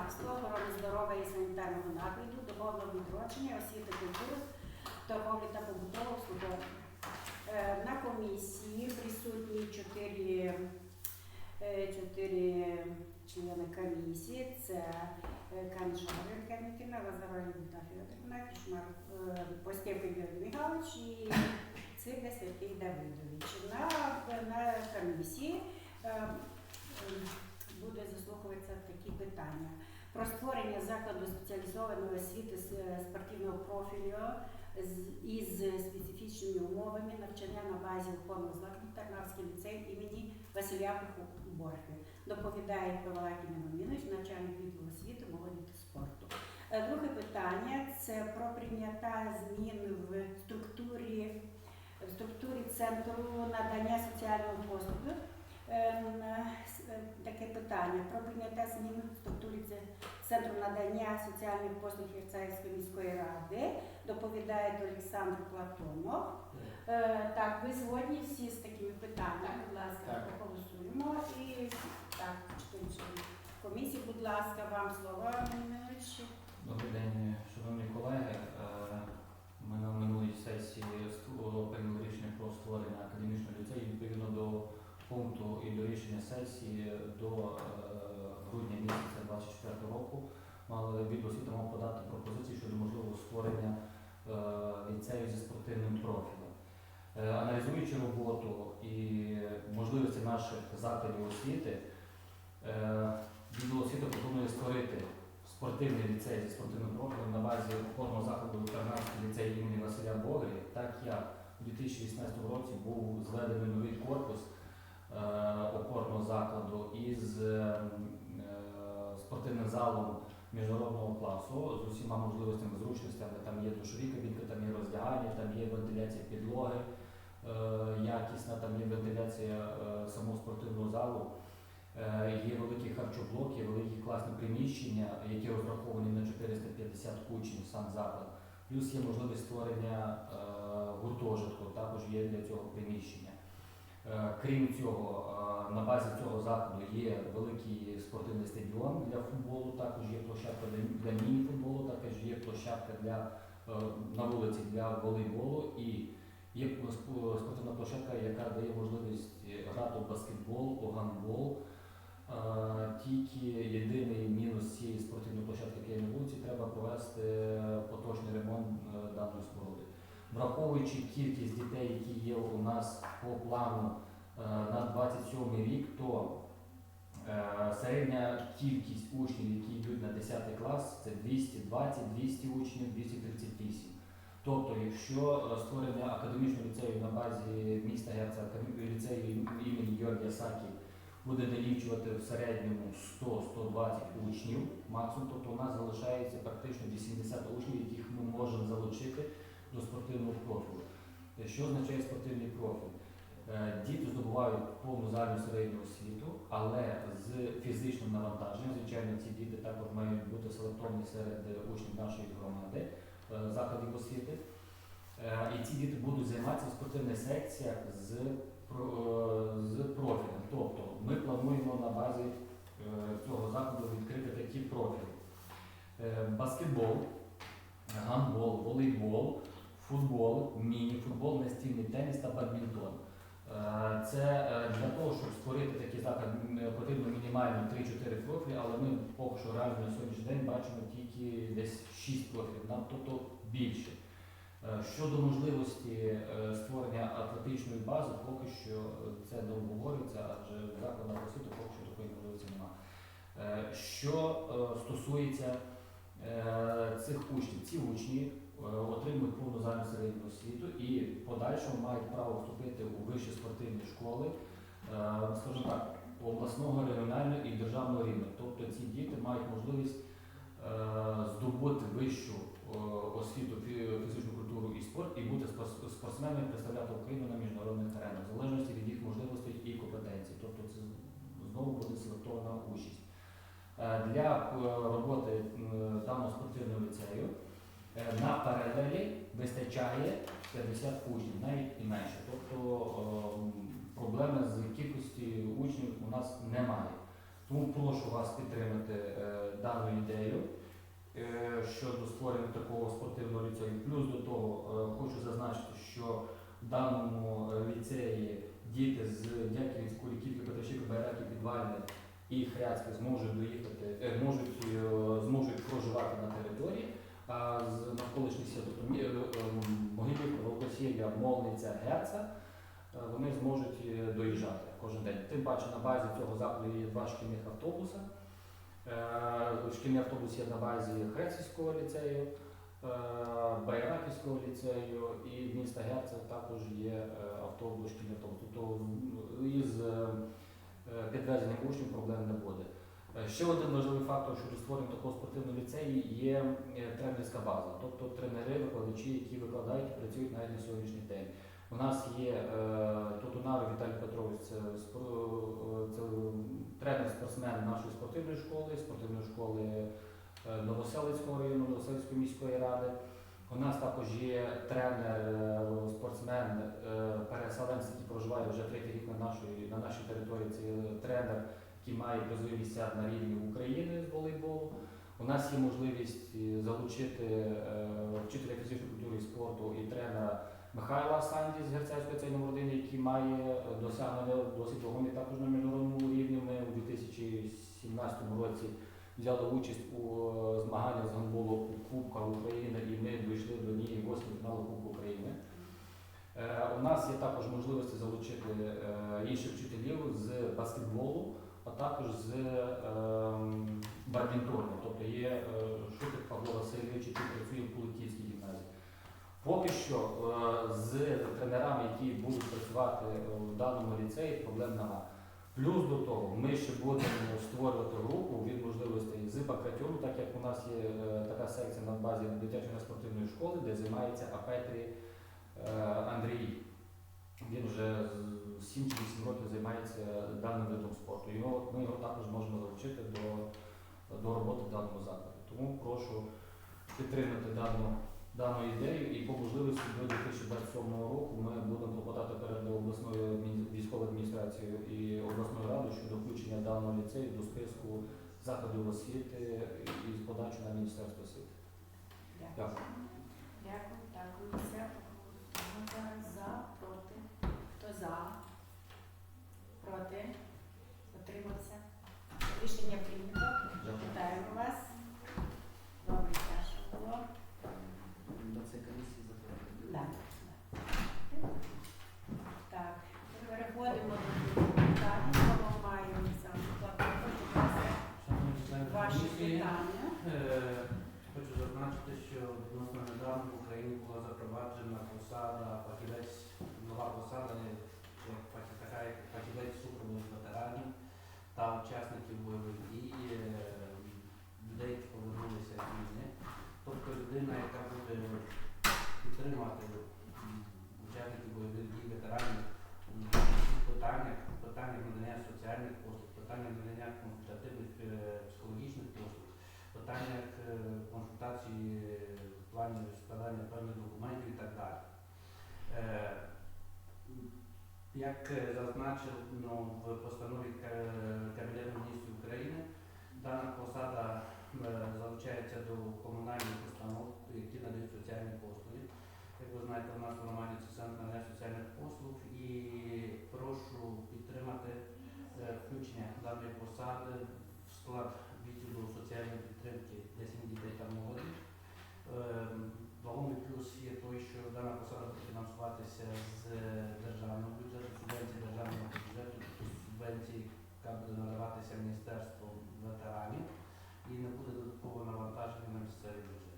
захисту, охорони здоров'я і санітарного нагляду, духовного відродження, освіти культури, торговлі та побутового обслуговування. Е, На комісії присутні чотири, е, чотири члени комісії. Це е, Канжар Лазарова Юліта Федорівна, Кішмар Постєпин Михайлович і Цвіга Сергій Давидович. На, на комісії буде заслуховуватися такі питання. Про створення закладу спеціалізованої освіти з е, спортивного профілю із специфічними умовами навчання на базі опорного закладу Тарнавський ліцей імені Василя Борхи. Доповідає Павлакін Номінович, начальник відділу освіти, молоді та спорту. Е, Друге питання це про прийняття змін в структурі, в структурі центру надання соціального послуги. Ем, е, с- е, Таке питання про прийняття змін в структурі центру надання соціальних послуг Єрцаївської міської ради. Доповідає Олександр Платонов. Е, Так, ви згодні всі з такими питаннями? Будь ласка, проголосуємо. І так, комісії, будь ласка, вам слово. Добрий день, шановні колеги. Е, Ми на минулій сесії прийняли рішення про створення академічного ліцею. Відповідно до пункту і до рішення сесії до е, грудня місяця 2024 року мали освіти мав подати пропозиції щодо можливого створення е, ліцею зі спортивним профілем. Е, Аналізуючи роботу і можливості наших закладів освіти, відділ пропонує створити спортивний ліцей зі спортивним профілем на базі опорного закладу Карнацький ліцей імені Василя Богрі, так як у 2018 році був зведений новий корпус опорного закладу із е, е, спортивним залом міжнародного класу з усіма можливостями, зручностями. Там є душові кабінки, там є роздягання, там є вентиляція підлоги е, якісна, там є вентиляція е, самого спортивного залу. Е, Є великі харчоблоки, великі класні приміщення, які розраховані на 450 учнів сам заклад. Плюс є можливість створення е, гуртожитку, також є для цього приміщення. Е, Крім цього, е, на базі цього закладу є великий спортивний стадіон для футболу, також є площадка для, міні-футболу, також є площадка для, е, на вулиці для волейболу і є спортивна площадка, яка дає можливість грати у баскетбол, у гандбол. Тільки єдиний мінус цієї спортивної площадки, яка є на вулиці, треба провести поточний ремонт даної споруди. Враховуючи кількість дітей, які є у нас по плану е, на 27 рік, то е, середня кількість учнів, які йдуть на 10 клас, це 220-200 учнів, 238. Тобто, якщо е, створення академічного ліцею на базі міста Герца, ліцею імені Георгія Сакі буде налічувати в середньому 100-120 учнів максимум, тобто у нас залишається практично 80 учнів, яких ми можемо залучити до спортивного профілю. Е, Що означає спортивний профіль? Е, Діти здобувають повну загальну середню освіту, але з фізичним навантаженням, звичайно, ці діти також мають бути селектовані серед учнів нашої громади е, закладів освіти. І ці діти будуть займатися в спортивних секціях з, з профілем. Тобто ми плануємо на базі цього закладу відкрити такі профілі: баскетбол, гандбол, волейбол, футбол, міні-футбол, настільний теніс та бадмінтон. Е, Це е, для того, щоб створити такий заклад, потрібно мінімально 3-4 профілі, але ми поки що реально на сьогоднішній день бачимо тільки десь 6 профілів, тобто більше. Е, Щодо можливості е, створення атлетичної бази, поки що е, це не обговорюється, адже в закладах освіти поки що такої можливості немає. Е, Що е, стосується е, цих учнів, ці учні е, отримують повну загальну середню освіту і подальшому мають право вступити у вищі спортивні школи, е, скажімо так, обласного, регіонального і державного рівня. Тобто ці діти мають можливість е, здобути вищу е, освіту, фізичну культуру і спорт і бути спортсменами, представляти Україну на міжнародних теренах, в залежності від їх можливостей і компетенцій. Тобто це знову буде селектована участь. Е, Для е, роботи даного спортивного ліцею е, на паралелі вистачає 50 учнів, навіть і менше. Тобто е, проблеми з кількістю учнів у нас немає. Тому прошу вас підтримати е, дану ідею е, щодо створення такого спортивного ліцею. Плюс до того е, хочу зазначити, що в даному е, ліцеї діти з Дяківської, Кільків, Петрощик, Байраки, Підвальне і Хряцьке зможуть доїхати, е, можуть, е, зможуть проживати на території. А з навколишніх сіл, тобто Мі- е, е, Могилівка, Молниця, Герца, е, вони зможуть доїжджати кожен день. Тим паче на базі цього закладу є два шкільних автобуси. Шкільний автобус є на базі Хрецівського ліцею, Байраківського ліцею і в міста Герца також є автобус, шкільний автобус. Тобто із підвезенням учнів проблем не буде. Е, Ще один важливий фактор щодо створення такого спортивного ліцею є е, тренерська база, тобто тренери, викладачі, які викладають і працюють навіть на сьогоднішній день. У нас є е, Тотунар Віталій Петрович, це, це тренер-спортсмен нашої спортивної школи, спортивної школи Новоселицького району, Новоселицької міської ради. У нас також є тренер, спортсмен, е, переселенець, який проживає вже третій рік на нашій, на нашій території. Це тренер, який має призові місця на рівні України з волейболу. У нас є можливість е, залучити е, вчителя фізичної культури і спорту і тренера Михайла Санді з Герцевської цієї родини, який має е, досягнення досить вагомі також на міжнародному рівні. Ми у 2017 році взяли участь у змаганнях з гандболу у Кубка України і ми дійшли до однієї восьми фіналу Кубку України. У нас є також можливості залучити інших вчителів з баскетболу, також з ем, бадмінтону. Тобто є е, Шутик Павло Васильович, який працює в Політівській гімназії. Поки що е, з тренерами, які будуть працювати е, в даному ліцеї, проблем немає. Плюс до того, ми ще будемо створювати групу від можливостей з Бакратьону, так як у нас є така секція на базі дитячої спортивної школи, де займається Апетрі Андрій. Він вже 7 чи 8 років займається даним видом спорту. Його, ми його також можемо залучити до, до роботи в даному закладі. Тому прошу підтримати дану, дану ідею і по можливості до 2027 року ми будемо клопотати перед обласною військовою адміністрацією і обласною радою щодо включення даного ліцею до списку закладів освіти і з подачі на Міністерство освіти. Дякую. Дякую. Дякую. Зараз за, проти. За? Проти? Отримався? Рішення прийнято. Дякую. Вітаємо вас. Добре, тяжко було. До цієї комісії заходити. Да. Так, переходимо до питання. Маємо сам будь ласка, Шановні члени ваші комісії, питання. е, хочу зазначити, що відносно недавно в Україні була запроваджена посада фахівець, нова посада, е, як фахі- така як фахівець супроводу ветеранів та учасників бойових дій, е, людей, які повернулися з війни. Тобто людина, яка буде підтримувати м, учасників бойових дій, ветеранів у всіх питаннях, питаннях надання соціальних послуг, питаннях надання консультативних е, психологічних послуг, питаннях е, консультації е, в плані складання певних документів і так далі. Е, Як е, зазначено в постанові Кабінету міністрів України, дана посада е, залучається до комунальних установ, які надають соціальні послуги. Як ви знаєте, у нас в громаді це центр надання соціальних послуг і прошу підтримати е, включення даної посади в склад відділу соціальної підтримки для сім'ї дітей та молоді. Ем, Вагомий плюс є той, що дана посада буде фінансуватися з державного бюджету, субвенції державного бюджету, тобто субвенції, яка буде надаватися Міністерством ветеранів і не буде додаткового навантаження на місцевий бюджет.